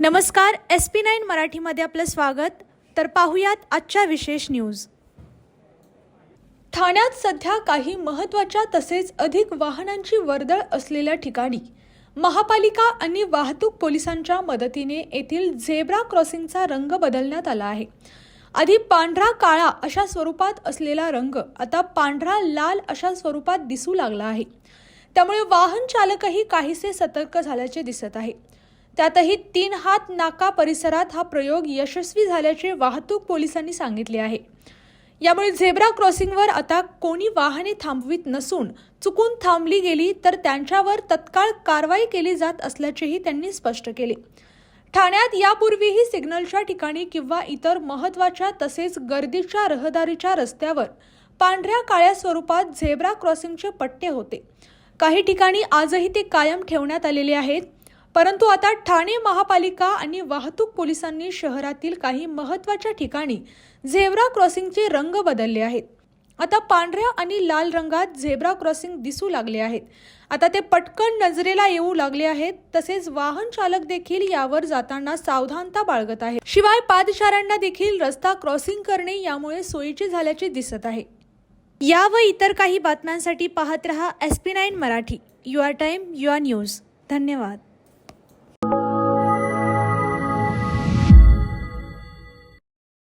नमस्कार S P nine मराठीमध्ये आपलं स्वागत. तर पाहुयात आजच्या विशेष न्यूज. ठाण्यात सध्या काही महत्त्वाच्या तसेच अधिक वाहनांची वर्दळ असलेल्या ठिकाणी महापालिका आणि वाहतूक पोलिसांच्या मदतीने येथील झेब्रा क्रॉसिंगचा रंग बदलण्यात आला आहे. आधी पांढरा काळा अशा स्वरूपात असलेला रंग आता पांढरा लाल अशा स्वरूपात दिसू लागला आहे. त्यामुळे वाहन चालकही काहीसे सतर्क झाल्याचे दिसत आहे. त्यातही तीन हात नाका परिसरात हा प्रयोग यशस्वी झाल्याचे वाहतूक पोलिसांनी सांगितले आहे. यामुळे झेब्रा क्रॉसिंगवर आता कोणी वाहने थांबवित नसून चुकून थांबली गेली तर त्यांच्यावर तत्काळ कारवाई केली जात असल्याचेही त्यांनी स्पष्ट केले. ठाण्यात यापूर्वीही सिग्नलच्या ठिकाणी किंवा इतर महत्त्वाच्या तसेच गर्दीच्या रहदारीच्या रस्त्यावर पांढऱ्या काळ्या स्वरूपात झेब्रा क्रॉसिंगचे पट्टे होते. काही ठिकाणी आजही ते कायम ठेवण्यात आलेले आहेत. परंतु आता ठाणे महापालिका आणि वाहतूक पोलिसांनी शहरातील काही महत्त्वाच्या ठिकाणी झेब्रा क्रॉसिंगचे रंग बदलले आहेत. आता पांढऱ्या आणि लाल रंगात झेब्रा क्रॉसिंग दिसू लागले आहेत. आता ते पटकन नजरेला येऊ लागले आहेत तसेच वाहन चालक देखील यावर जाताना सावधानता बाळगत आहे शिवाय पादचाऱ्यांना देखील रस्ता क्रॉसिंग करणे यामुळे सोयीचे झाल्याचे दिसत आहे. या व इतर काही बातम्यांसाठी पाहत रहा S P nine Marathi. Your time your news. धन्यवाद.